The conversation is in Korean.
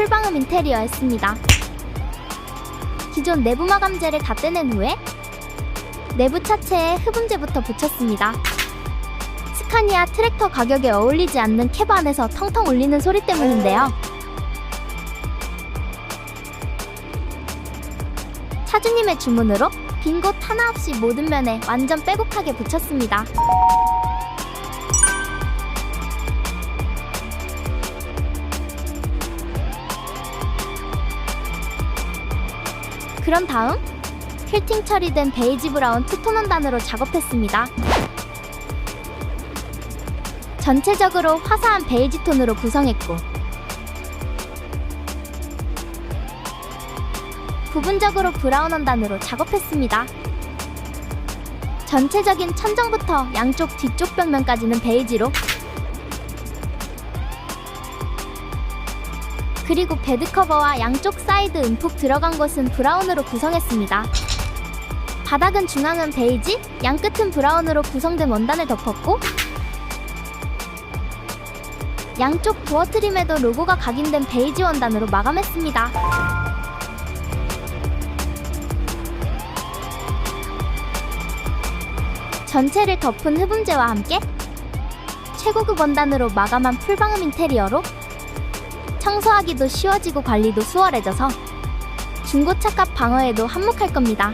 풀방음 인테리어였습니다. 기존 내부 마감재를 다 떼낸 후에 내부 차체에 흡음재부터 붙였습니다. 스카니아 트랙터 가격에 어울리지 않는 캡 안에서 텅텅 울리는 소리 때문인데요. 차주님의 주문으로 빈 곳 하나 없이 모든 면에 완전 빼곡하게 붙였습니다. 그런 다음 퀼팅 처리된 베이지 브라운 투톤 원단으로 작업했습니다. 전체적으로 화사한 베이지 톤으로 구성했고 부분적으로 브라운 원단으로 작업했습니다. 전체적인 천정부터 양쪽 뒤쪽 벽면까지는 베이지로 그리고 베드 커버와 양쪽 사이드 움푹 들어간 곳은 브라운으로 구성했습니다. 바닥은 중앙은 베이지, 양 끝은 브라운으로 구성된 원단을 덮었고 양쪽 도어 트림에도 로고가 각인된 베이지 원단으로 마감했습니다. 전체를 덮은 흡음재와 함께 최고급 원단으로 마감한 풀방음 인테리어로 청소하기도 쉬워지고 관리도 수월해져서 중고차값 방어에도 한몫할 겁니다.